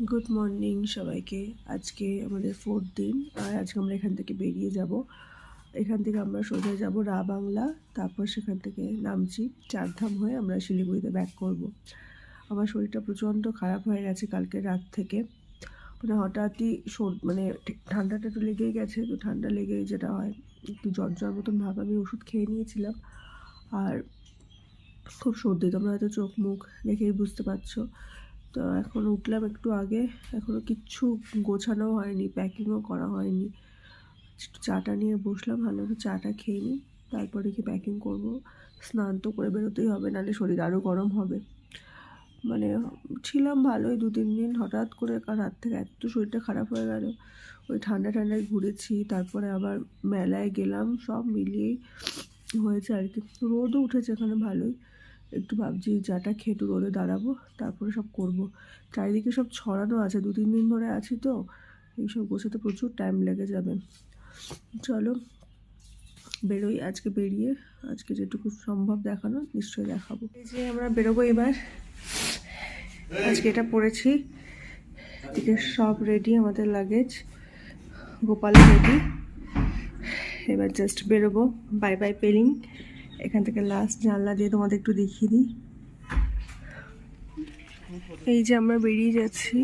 Good morning সবাইকে। আজকে আমাদের ফোর্থ দিন, আর আজকে আমরা এখান থেকে বেরিয়ে যাব। এখান থেকে আমরা সোজা যাব রা বাংলা, তারপর সেখান থেকে নামছি চারধাম হয়ে আমরা শিলিগুড়িতে ব্যাক করব। আমার শরীরটা প্রচণ্ড খারাপ হয়ে গেছে কালকে রাত থেকে। মানে হঠাৎই মানে ঠান্ডাটা একটু লেগেই গেছে, তো ঠান্ডা লেগে যেটা হয়, একটু জ্বর জ্বর মতন ভাব আমি ওষুধ খেয়ে নিয়েছিলাম। আর খুব সর্দি, তোমরা হয়তো চোখ মুখ দেখেই বুঝতে পারছ। তো এখন উঠলাম একটু আগে। এখনও কিচ্ছু গোছানো হয়নি, প্যাকিংও করা হয়নি। চাটা নিয়ে বসলাম, ভালো করে চাটা খেয়ে নিই, তারপরে কি প্যাকিং করব। স্নান তো করে বেরোতেই হবে, নাহলে শরীর আরও গরম হবে। মানে ছিলাম ভালোই দু তিন দিন, হঠাৎ করে রাত থেকে এত শরীরটা খারাপ হয়ে গেল। ওই ঠান্ডা ঠান্ডায় ঘুরেছি, তারপরে আবার মেলায় গেলাম, সব মিলিয়েই হয়েছে আর কি। রোদও উঠেছে এখানে ভালোই। একটু ভাবছি চাটা একটু রোদে দাঁড়াবো, তারপরে সব করব। চারিদিকে সব ছড়ানো আছে, দু তিন দিন ধরে আছি তো, এইসব গোছাতে প্রচুর টাইম লেগে যাবে। চলো, বেরোই আজকে বেরিয়ে, আজকে যেটুকু সম্ভব দেখানো, নিশ্চয়ই দেখাবো। এই যে আমরা বেরোবো এবার। আজকে এটা পড়েছি, এদিকে সব রেডি আমাদের লাগেজ গোপাল রেডি এবার জাস্ট বেরোবো বাই বাই পেলিং এখান থেকে লাস্ট জানলা দিয়ে তোমাদের একটু দেখিয়ে দিই। এই যে আমরা বেরিয়ে যাচ্ছি।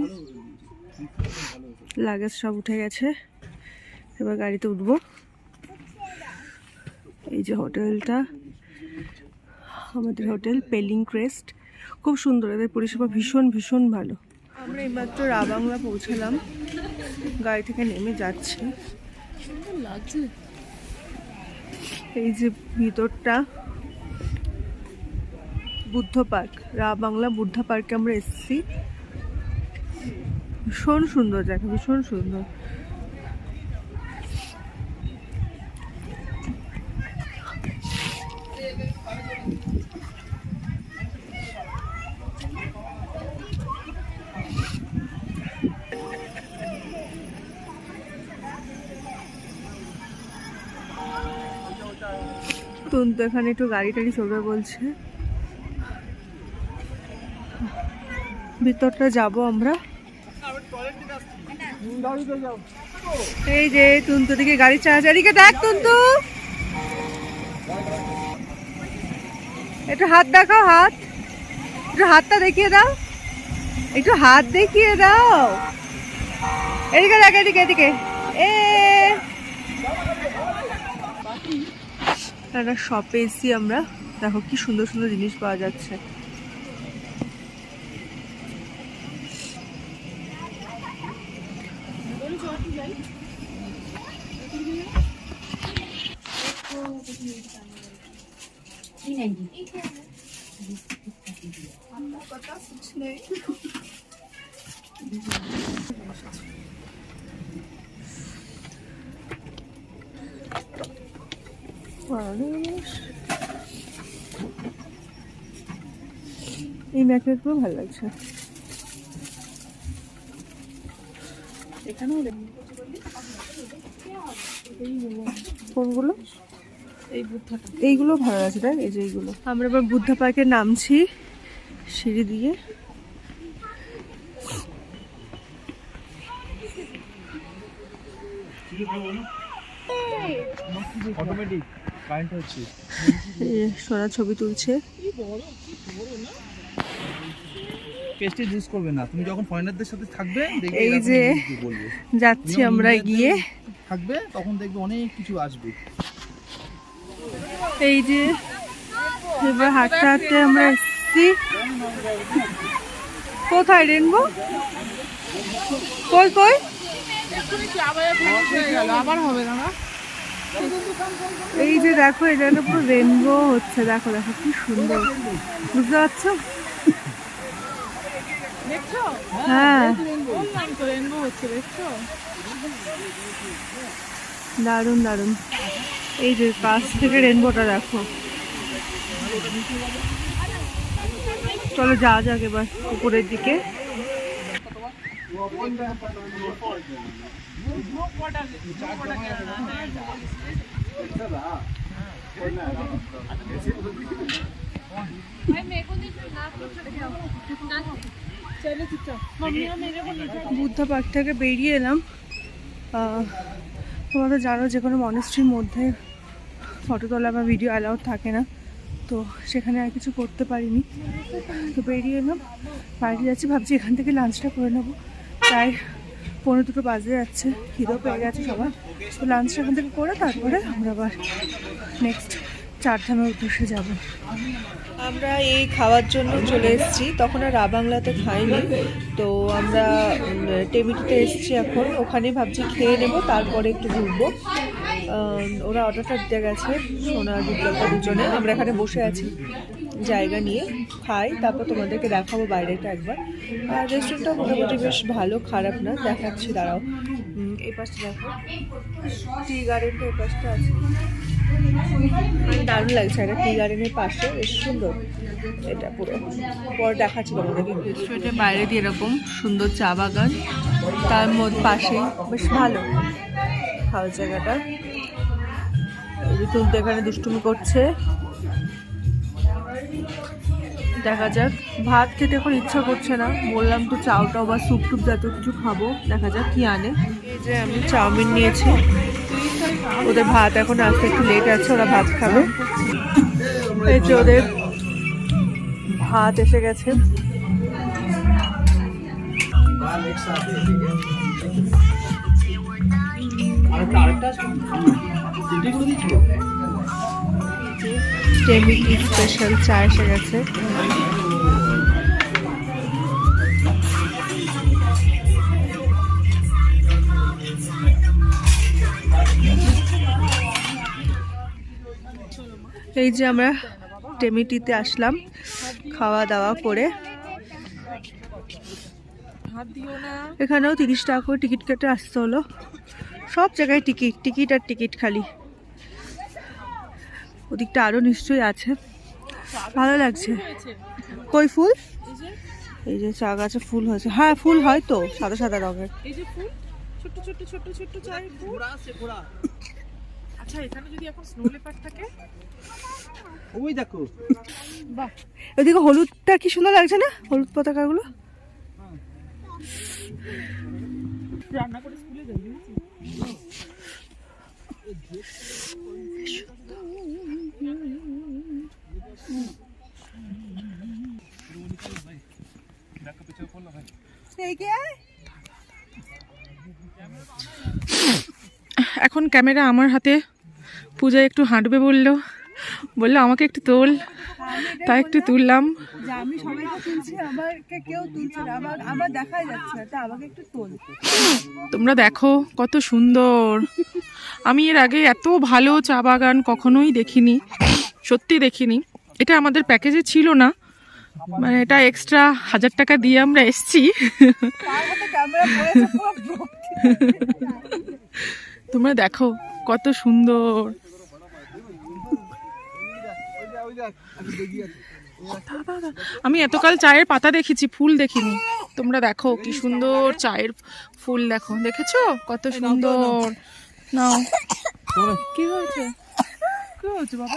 লাগেজ সব উঠে গেছে। এবার গাড়িতে উঠবো। এই যে হোটেলটা। আমাদের হোটেল পেলিং ক্রেস্ট খুব সুন্দর, এদের পরিষেবা ভীষণ ভীষণ ভালো। আমরা এইমাত্র রাবাংলা পৌঁছালাম। গাড়ি থেকে নেমে যাচ্ছি। লাগছে এই যে ভিতরটা, বুদ্ধ পার্ক, রা বাংলা বুদ্ধ পার্কে আমরা এসেছি। ভীষণ সুন্দর জায়গা, ভীষণ সুন্দর। তুন্তু এখানে একটু গাড়ি টাড়ি চলবে বলছে। ভিতরটা যাব আমরা। এই যে তুন্তু দিকে গাড়ি চার্জ এদিকে দেখ তুন্তু। একটু হাত দেখাও, হাত। একটু হাতটা দেখিয়ে দাও। একটু হাত দেখিয়ে দাও। এদিকে দেখ, এদিকে এদিকে। এ একটা শপে এসছি আমরা দেখো কি সুন্দর সুন্দর জিনিস পাওয়া যাচ্ছে। এই ম্যাগনেটগুলো ভালো লাগছে। এখানেও কোনগুলো? এইগুলো ভালো আছে তাই এই যে এইগুলো। আমরা এবার বুদ্ধা পার্কে নামছি সিঁড়ি দিয়ে। অটোমেটিক সোনা ছবি তুলছে। পেস্টেজ ইউজ করবে না। তুমি যখন ফরেনারদের সাথে থাকবে দেখবে এই যে যাচ্ছি আমরা গিয়ে। থাকবে তখন দেখবে অনেক কিছু আসবে। এই যে এবার হাঁটতে হাঁটতে আমরা এসছি। কোথায় রেনবো? কই কই? আবার হবে না? এই যে দেখো এটা একটা পুরো রেনবো হচ্ছে। দেখো দেখো কি সুন্দর। বুঝতে পারছ? হ্যাঁ। রেনবো হচ্ছে দারুণ দারুণ। এই যে কাছ থেকে রেনবোটা দেখো। চলো যাওয়া যাক এবার উপরের দিকে। বুদ্ধ পার্ক থেকে বেরিয়ে এলাম। তোমরা জানো যে কোনো মনেস্ট্রির মধ্যে ফটো তোলা বা ভিডিও অ্যালাউড থাকে না। তো সেখানে আর কিছু করতে পারিনি। তো বেরিয়ে এলাম। বাড়ি যাচ্ছি, ভাবছি এখান থেকে লাঞ্চটা করে নেব। প্রায় পনেরো দুটো বাজে যাচ্ছে খিদেও পেয়ে গেছে সবার। তো লাঞ্চটা এখান থেকে করে তারপরে আমরা আবার নেক্সট চারধামের উদ্দেশ্যে যাব। আমরা এই খাওয়ার জন্য চলে এসেছি। তখন আর বাংলাতে খাইনি। তো আমরা উম, টেবিটিতে এসেছি এখন। ওখানেই ভাবছি খেয়ে নেব তারপরে একটু ঘুরবো। ওরা অর্ডারটা দিতে গেছে সোনা বিপ্লবটা দুজনে। আমরা এখানে বসে আছি জায়গা নিয়ে। খাই তারপর তোমাদেরকে দেখাবো বাইরেটা একবার। আর রেস্টুরেন্টটাও মোটামুটি বেশ ভালো খারাপ না দেখাচ্ছি দাঁড়াও। এই পাশটা দেখো। টি গার্ডেনটা এই পাশটা আছে। আমার দারুণ লাগছে একটা টি গার্ডেনের পাশে বেশ সুন্দর। এটা পুরো। পরে দেখাচ্ছি তোমাদেরকে। রেস্টুরেন্টের বাইরে দিয়ে এরকম সুন্দর চা বাগান তার মধ্যে পাশে বেশ ভালো। খাওয়ার জায়গাটা। ঋতুল তো এখানে দুষ্টুমি করছে। দেখা যাক। ভাত খেতে এখন ইচ্ছা করছে না। বললাম তো চাউটাও বা স্যুপ টুপ জাতীয় কিছু খাব। দেখা যাক কি আনে। যে আমি চাউমিন নিয়েছি। ওদের ভাত এখন আসতে একটু লেট আছে, ওরা ভাত খাবে। এই যে ওদের ভাত এসে গেছে। স্পেশাল চা এসে গেছে। এই যে আমরা টেমিটিতে আসলাম খাওয়া দাওয়া করে। এখানেও তিরিশ টাকা করে টিকিট কেটে আসতে হলো। সব জায়গায় টিকিট টিকিট আর টিকিট খালি। ওদিকটা আরও নিশ্চয়ই আছে। ভালো লাগছে। কই ফুল? এই যে চা গাছে ফুল হয়েছে। হ্যাঁ ফুল হয় তো সাদা সাদা রঙের। এই যে ফুল ছোট ছোট ছোট ছোট চাই ফুল। আচ্ছা এখানে যদি এখন স্নো লেপার থাকে? ওই দেখো। বাহ। ওদিকে হলুদটা কি সুন্দর লাগছে না? হলুদ পতাকাগুলো? রান্না করে ক্যামেরা আমার হাতে। পূজা একটু হাঁটবে বলল। বলল আমাকে একটু তোল। তাই একটু তুললাম। যে আমি সবাইকে তুলছি আমাকে কেউ তুলছে না। আমার আমার দেখাই যাচ্ছে তা আমাকে একটু তোল। তোমরা দেখো কত সুন্দর। আমি এর আগে এত ভালো চা বাগান কখনোই দেখিনি। সত্যি দেখিনি। এটা আমাদের প্যাকেজে ছিল না। মানে এটা এক্সট্রা হাজার টাকা দিয়ে আমরা এসছি। তোমরা দেখো কত সুন্দর। আমি এতকাল চায়ের পাতা দেখেছি ফুল দেখিনি। তোমরা দেখো কি সুন্দর চায়ের ফুল দেখো দেখেছ? কত সুন্দর। নাও। কি হয়েছে? কি হয়েছে বাবা?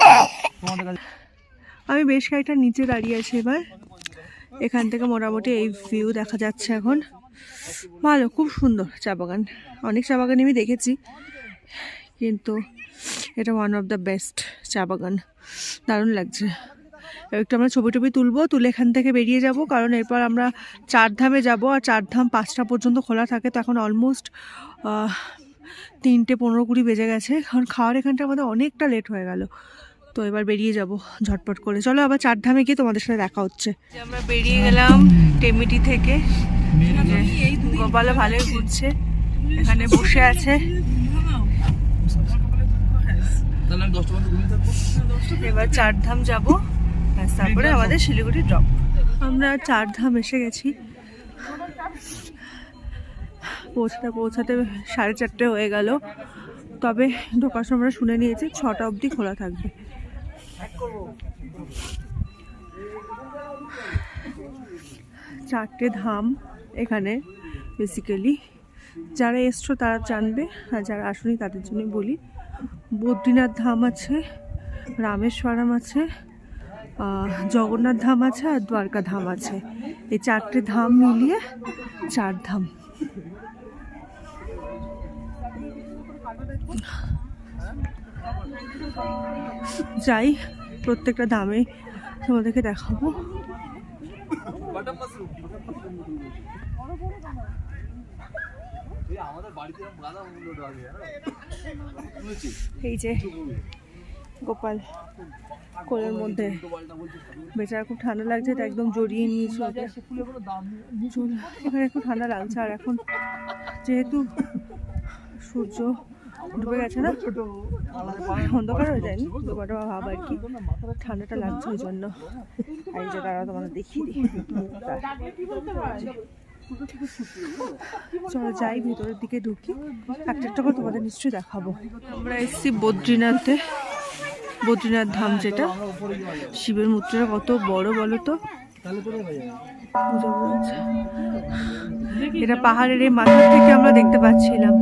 আমি বেশ কয়েকটা নিচে দাঁড়িয়ে আছি এবার। এখান থেকে মোটামুটি এই ভিউ দেখা যাচ্ছে এখন। ভালো, খুব সুন্দর চা বাগান। অনেক চা বাগান আমি দেখেছি। কিন্তু এটা ওয়ান অফ দ্য বেস্ট চা বাগান। দারুণ লাগছে। একটু আমরা ছবি টবি তুলবো, তুলে এখান থেকে বেরিয়ে যাব, কারণ এরপর আমরা চারধামে যাব, আর চারধাম পাঁচটা পর্যন্ত খোলা থাকে, তো এখন অলমোস্ট তিনটে পনেরো কুড়ি বেজে গেছে। কারণ খাওয়ার এখানটা আমাদের অনেকটা লেট হয়ে গেল। তো এবার বেরিয়ে যাব ঝটপট করে। চলো আবার চারধামে গিয়ে তোমাদের সাথে দেখা হচ্ছে। আমরা বেরিয়ে গেলাম টেমিটি থেকে। গোপালও ভালোই ঘুরছে। এখানে বসে আছে। এবার চারধাম যাব। তারপরে আমাদের শিলিগুড়ি ড্রপ আমরা চারধাম এসে গেছি। পৌঁছাতে পৌঁছাতে সাড়ে চারটে হয়ে গেল। তবে ঢোকার সময় আমরা শুনে নিয়েছি ছটা অবধি খোলা থাকবে। চারটে ধাম। এখানে বেসিক্যালি যারা এসছো তারা জানবে আর যারা আসেনি তাদের জন্যই বলি। বদ্রীনাথ ধাম আছে, রামেশ্বরম আছে জগন্নাথ ধাম আছে আর দ্বারকা ধাম আছে। এই চারটে ধাম মিলিয়ে চার ধাম। যাই, প্রত্যেকটা দামে তোমাদেরকে দেখাবো। এই যে গোপাল, কোলের মধ্যে। বেচারা খুব ঠান্ডা লাগছে তো একদম জড়িয়ে নিয়েছে ওকে এখানে একটু ঠান্ডা লাগছে, আর এখন যেহেতু সূর্য ডুবে গেছে না, অন্ধকার হয়ে যায়নি, দুপাটা ভাব আর কি, ঠান্ডাটা লাগছে ওই জন্য। আর যে তারা তোমাদের দেখিয়ে দিই। চলো যাই, ভিতরের দিকে ঢুকি। একটা একটা করে তোমাদের নিশ্চয়ই দেখাবো। আমরা এসেছি বদ্রীনাথে। বদ্রীনাথ ধাম যেটা। শিবের মূর্তিটা কত বড় বলো তো? এটা পাহাড়ের এই মাথা থেকে আমরা দেখতে পাচ্ছিলাম।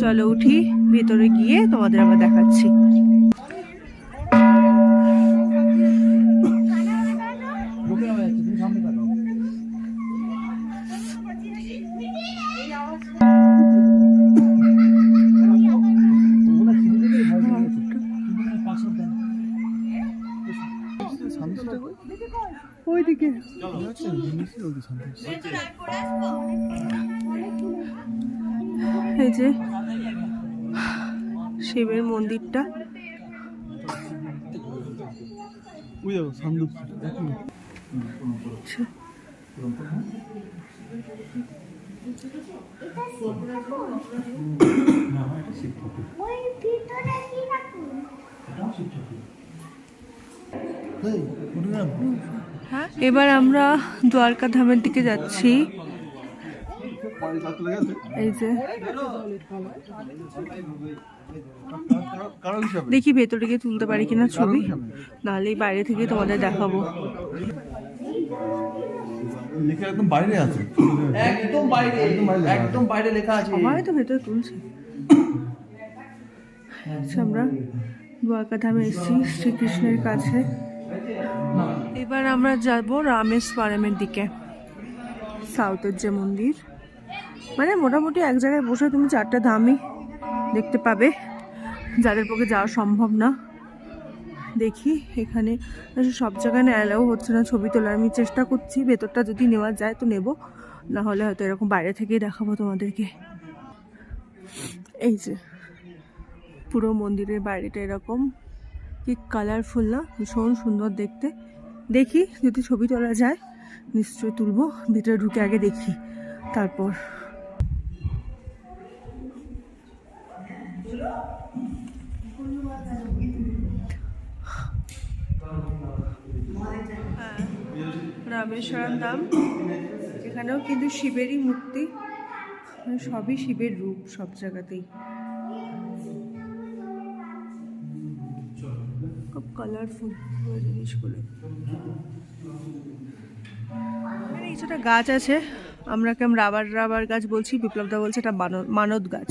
চলো উঠি, ভেতরে গিয়ে তোমাদের আবার দেখাচ্ছি। এই যে শিবের মন্দিরটা উঠে যান। এবার আমরা দ্বারকা ধামের দিকে যাচ্ছি। এই যে। দেখি ভেতরে গিয়ে তুলতে পারি কিনা ছবি। নাহলে বাইরে থেকে তোমাদের দেখাবো। একদম বাইরে আছে। একদম বাইরে একদম বাইরে লেখা আছে। তো ভেতরে তুলছে। আচ্ছা, আমরা দ্বারকা ধামে এসেছি শ্রীকৃষ্ণের কাছে। এবার আমরা যাব রামেশ্বরমের দিকে। সাউথের যে মন্দির। মানে মোটামুটি এক জায়গায় বসে তুমি চারটা ধামই দেখতে পাবে। যাদের পক্ষে যাওয়া সম্ভব না। দেখি, এখানে সব জায়গায় না অ্যালাউ হচ্ছে না। ছবি তোলার আমি চেষ্টা করছি। ভেতরটা যদি নেওয়া যায় তো নেব। না হলে হয়তো এরকম বাইরে থেকেই দেখাবো তোমাদেরকে। এই যে, পুরো মন্দিরের বাইরেটা এরকম। কি কালারফুল না? ভীষণ সুন্দর দেখতে। দেখি যদি ছবি তোলা যায় নিশ্চয়ই তুলবো। ভিতরে ঢুকে আগে দেখি তারপর। হ্যাঁ, রামেশ্বরম ধাম। এখানেও কিন্তু শিবেরই মূর্তি। মানে সবই শিবের রূপ সব জায়গাতেই। খুব কালারফুল জিনিসগুলো। কিছুটা গাছ আছে আমরা কেমন রাবার রাবার গাছ বলছি বিপ্লবদা বলছে এটা মানত গাছ।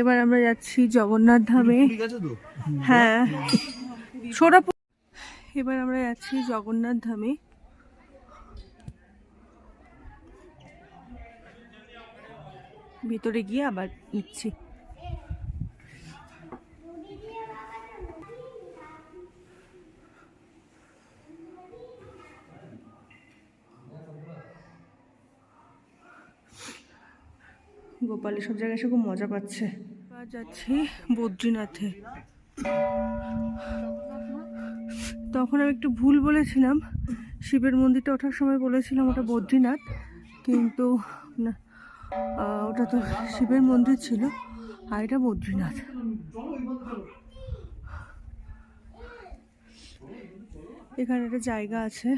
এবার আমরা যাচ্ছি জগন্নাথ ধামে। ঠিক আছে তো? হ্যাঁ। সোনাপুর এবার আমরা যাচ্ছি জগন্নাথ ধামে। ভিতরে গিয়ে আবার নিচ্ছি। গোপাল সব জায়গায় এসে খুব মজা পাচ্ছে। যাচ্ছি বদ্রীনাথে। তখন আমি একটু ভুল বলেছিলাম। শিবের মন্দিরটা ওঠার সময় বলেছিলাম ওটা বদ্রীনাথ, কিন্তু ওটা তো শিবের মন্দির ছিল, আর এটা বদ্রীনাথ। এখানে একটা জায়গা আছে,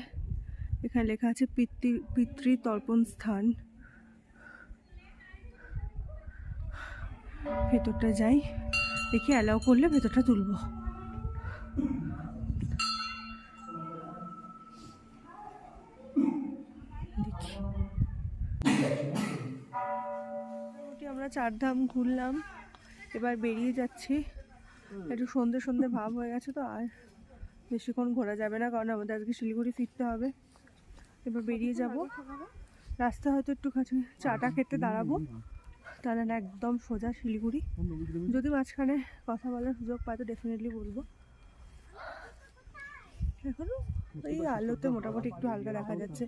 এখানে লেখা আছে পিতৃ পিতৃ তর্পণ স্থান। ভেতরটা যাই, দেখি অ্যালাউ করলে ভেতরটা তুলব। দেখি। আমরা চারধাম ঘুরলাম, এবার বেরিয়ে যাচ্ছি। একটু সন্ধে সন্ধে ভাব হয়ে গেছে তো, আর বেশিক্ষণ ঘোরা যাবে না, কারণ আমাদের আজকে শিলিগুড়ি ফিরতে হবে। এবার বেরিয়ে যাব। রাস্তা হয়তো একটু কাছে চাটা খেতে দাঁড়াবো। তাহলে একদম সোজা শিলিগুড়ি। যদি মাঝখানে কথা বলার সুযোগ পাই তো ডেফিনেটলি বলব। এখনও এই আলোতে মোটামুটি একটু হালকা দেখা যাচ্ছে।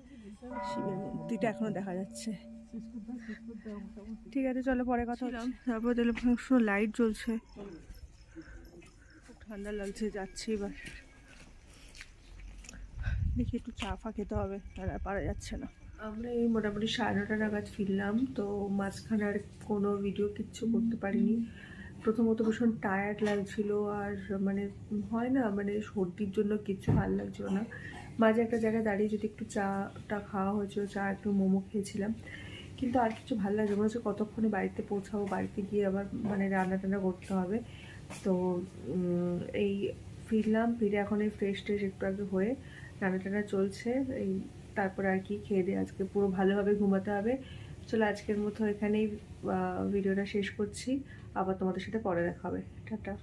শিবের মূর্তিটা এখনও দেখা যাচ্ছে। ঠিক আছে, চলো পরে কথা হচ্ছে। তারপর দেখলাম লাইট জ্বলছে। ঠান্ডা লাগছে, যাচ্ছি এবার। দেখি একটু চা ফা খেতে হবে, আর পারা যাচ্ছে না। আমরা এই মোটামুটি সাড়ে নটা নাগাদ ফিরলাম, তো মাঝখানে আর কোনো ভিডিও কিচ্ছু করতে পারিনি। প্রথমত ভীষণ টায়ার্ড লাগছিল আর মানে হয় না মানে সর্দির জন্য কিচ্ছু ভালো লাগছিল না। মাঝে একটা জায়গায় দাঁড়িয়ে যদি একটু চাটা খাওয়া হয়েছিল, চা একটু মোমো খেয়েছিলাম। কিন্তু আর কিছু ভালো লাগছে মনে হচ্ছে কতক্ষণে বাড়িতে পৌঁছাবো, বাড়িতে গিয়ে আবার মানে রান্না টান্না করতে হবে। তো এই ফিরলাম, ফিরে এখন এই ফ্রেশ ট্রেশ একটু আগে হয়ে রান্না টান্না চলছে। এই তারপর আর কি খেয়ে দিয়ে আজকে পুরো ভালোভাবে ঘুমাতে হবে। চলো আজকের মতো এখানেই ভিডিওটা শেষ করছি। আবার তোমাদের সাথে পরে দেখা হবে। টাটা।